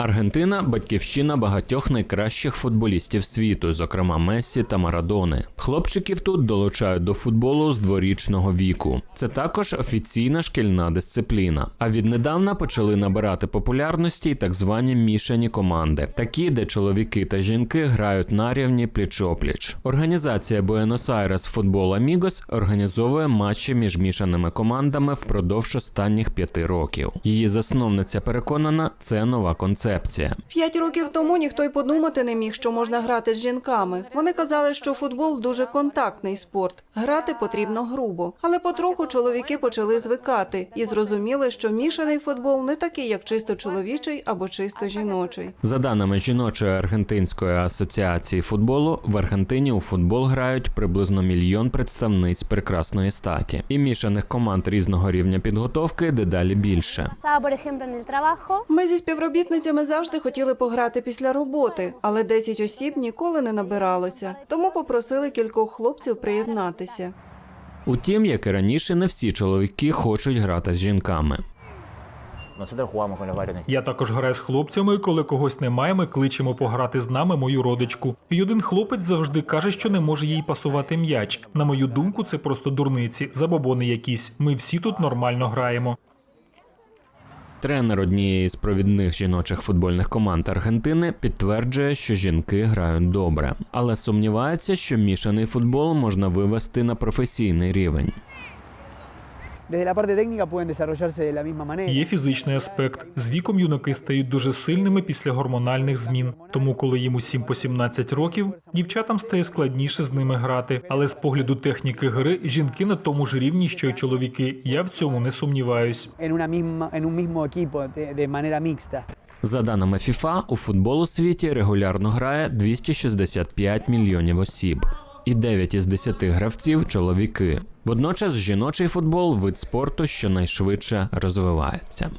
Аргентина батьківщина багатьох найкращих футболістів світу, зокрема Мессі та Марадони. Хлопчиків тут долучають до футболу з дворічного віку. Це також офіційна шкільна дисципліна. А віднедавна почали набирати популярності й так звані мішані команди, такі, де чоловіки та жінки грають на рівні пліч-опліч. Організація Буенос-Айрес Футбол Амігос організовує матчі між мішаними командами впродовж останніх п'яти років. Її засновниця переконана, це нова концепція. П'ять років тому ніхто й подумати не міг, що можна грати з жінками. Вони казали, що футбол дуже контактний спорт. Грати потрібно грубо. Але потроху чоловіки почали звикати і зрозуміли, що мішаний футбол не такий, як чисто чоловічий або чисто жіночий. За даними жіночої аргентинської асоціації футболу, в Аргентині у футбол грають приблизно мільйон представниць прекрасної статі, і мішаних команд різного рівня підготовки дедалі більше. Ми зі співробітницями завжди хотіли пограти після роботи, але 10 осіб ніколи не набиралося. Тому попросили кількох хлопців приєднатися. Утім, як і раніше, не всі чоловіки хочуть грати з жінками. Я також граю з хлопцями, і коли когось немає, ми кличемо пограти з нами мою родичку. І один хлопець завжди каже, що не може їй пасувати м'яч. На мою думку, це просто дурниці, забобони якісь. Ми всі тут нормально граємо. Тренер однієї з провідних жіночих футбольних команд Аргентини підтверджує, що жінки грають добре, але сумнівається, що мішаний футбол можна вивести на професійний рівень. Є фізичний аспект. З віком юнаки стають дуже сильними після гормональних змін. Тому, коли їм усім по 17 років, дівчатам стає складніше з ними грати. Але з погляду техніки гри жінки на тому ж рівні, що й чоловіки. Я в цьому не сумніваюсь. En, una misma, en un mismo equipo de, de manera mixta. За даними FIFA, у футбол у світі регулярно грає 265 мільйонів осіб, і 9 із 10 гравців чоловіки. Водночас жіночий футбол вид спорту, що найшвидше розвивається.